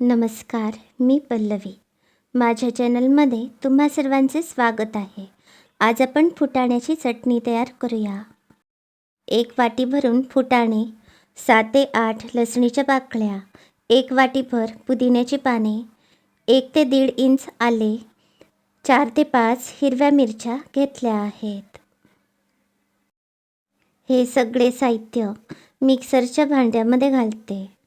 नमस्कार मी पल्लवी. माझ्या चॅनलमध्ये तुम्हा सर्वांचे स्वागत आहे. आज आपण फुटाण्याची चटणी तयार करूया. एक वाटी भरून फुटाणे सात ते आठ लसणीच्या पाकळ्या एक वाटीभर पुदिन्याची पाने एक ते दीड इंच आले चार ते पाच हिरव्या मिरच्या घेतल्या आहेत. हे सगळे साहित्य मिक्सरच्या भांड्यामध्ये घालते.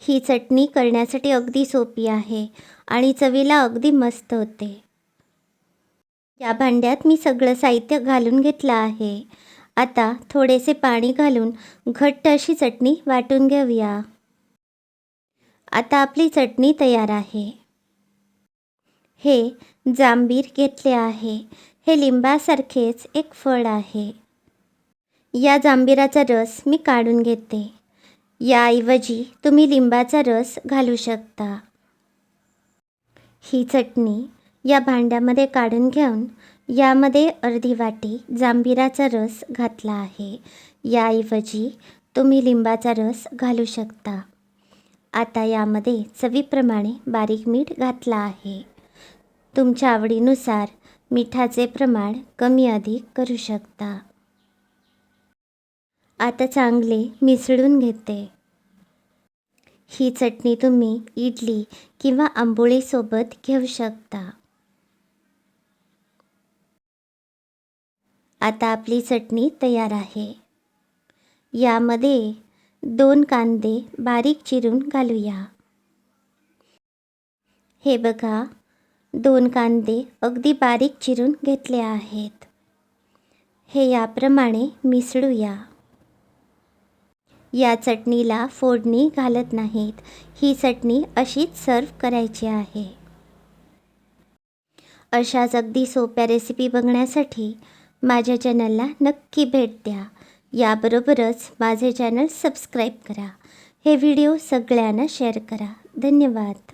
ही चटणी करण्यासाठी अगदी सोपी आहे आणि चवीला अगदी मस्त होते. या भांड्यात मी सगळं साहित्य घालून घेतलं आहे. आता थोडेसे पाणी घालून घट्ट अशी चटणी वाटून घेऊया. आता आपली चटणी तयार आहे. हे जांभीर घेतले आहे. हे लिंबासारखेच एक फळ आहे. या जांभीराचा रस मी काढून घेते. याऐवजी तुम्ही लिंबाचा रस घालू शकता. ही चटणी या भांड्यामध्ये काढून घेऊन यामध्ये अर्धी वाटी जांभीराचा रस घातला आहे. याऐवजी तुम्ही लिंबाचा रस घालू शकता. आता यामध्ये चवीप्रमाणे बारीक मीठ घातलं आहे. तुमच्या आवडीनुसार मिठाचे प्रमाण कमी अधिक करू शकता. आता चांगले मिसळून घेते. ही चटणी तुम्ही इडली किंवा आंबोळीसोबत घेऊ शकता. आता आपली चटणी तयार आहे. यामध्ये दोन कांदे बारीक चिरून घालूया. हे बघा दोन कांदे अगदी बारीक चिरून घेतले आहेत. हे याप्रमाणे मिसळूया. या चटणीला फोडणी घालत नाहीत. ही चटणी अशीच सर्व करायची आहे. अशाच अगदी सोप्या रेसिपी बघण्यासाठी माझ्या चॅनलला नक्की भेट द्या. याबरोबरच माझे चॅनल सबस्क्राईब करा. हे व्हिडिओ सगळ्यांना शेअर करा. धन्यवाद.